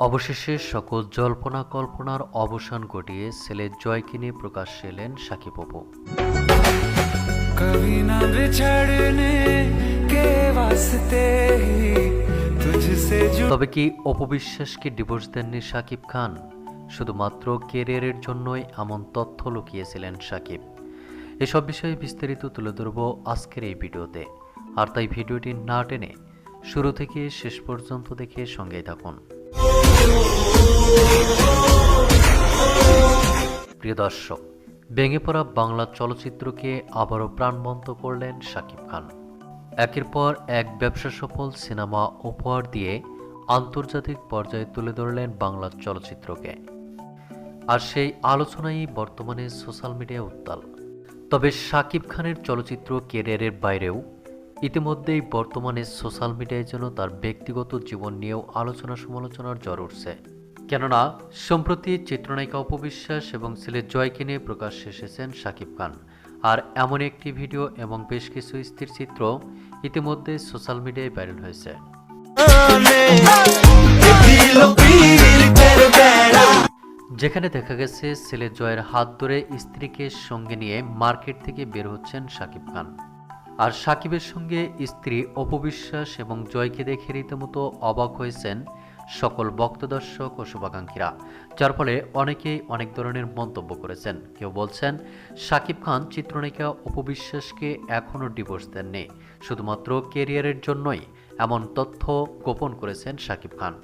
অবশেষে সকল জল্পনা কল্পনার অবসান ঘটিয়ে ছেলে জয়কে নিয়ে প্রকাশ এলেন সাকিব অপু তবে কি অপবিশ্বাসকে ডিভোর্স দেননি সাকিব খান? শুধুমাত্র কেরিয়ারের জন্যই এমন তথ্য লুকিয়েছিলেন সাকিব। এসব বিষয়ে বিস্তারিত তুলে ধরব আজকের এই ভিডিওতে। আর তাই ভিডিওটি না টেনে শুরু থেকে শেষ পর্যন্ত দেখে সঙ্গেই থাকুন। প্রিয় দর্শক, ভেঙে পড়া বাংলা চলচ্চিত্রকে আবারও প্রাণবন্ত করলেন শাকিব খান। একের পর এক ব্যবসা সফল সিনেমা উপহার দিয়ে আন্তর্জাতিক পর্যায়ে তুলে ধরলেন বাংলা চলচ্চিত্রকে। আর সেই আলোচনাই বর্তমানে সোশ্যাল মিডিয়ায় উত্তাল। তবে শাকিব খানের চলচ্চিত্র ক্যারিয়ারের বাইরেও ইতিমধ্যেই বর্তমানে সোশ্যাল মিডিয়ায় যেন তার ব্যক্তিগত জীবন নিয়েও আলোচনা সমালোচনার জ্বর উঠছে। কেননা, সম্প্রতি চিত্রনায়িকা অপবিশ্বাস এবং ছেলে জয়কে নিয়ে প্রকাশ্যে এসেছেন শাকিব খান। আর এমন একটি ভিডিও এবং বেশ কিছু স্থির চিত্র ইতিমধ্যে সোশ্যাল মিডিয়ায় ভাইরাল হয়েছে। যেখানে দেখা গেছে ছেলে জয়ের হাত ধরে স্ত্রীকে সঙ্গে নিয়ে মার্কেট থেকে বের হচ্ছেন সাকিব খান। আর সাকিবের সঙ্গে স্ত্রী অপবিশ্বাস এবং জয়কে দেখে রীতিমতো অবাক হয়েছেন সকল ভক্তদর্শক ও শুভাকাঙ্ক্ষীরা, যার ফলে অনেকেই অনেক ধরনের মন্তব্য করেছেন। কেউ বলছেন, সাকিব খান চিত্রনায়িকা অপবিশ্বাসকে এখনও ডিভোর্স দেননি, শুধুমাত্র কেরিয়ারের জন্যই এমন তথ্য গোপন করেছেন সাকিব খান।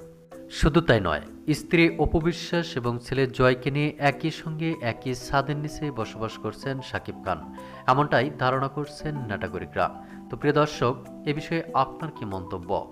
শুধু তাই নয়, স্ত্রী অপবিশ্বাস এবং ছেলে জয়কে নিয়ে একই সঙ্গে একই ছাদের নিচে বসবাস করছেন সাকিব খান। এমনটাই ধারণা করছেন নাটাগরিকরা তো প্রিয় দর্শক, এ বিষয়ে আপনার কি মন্তব্য?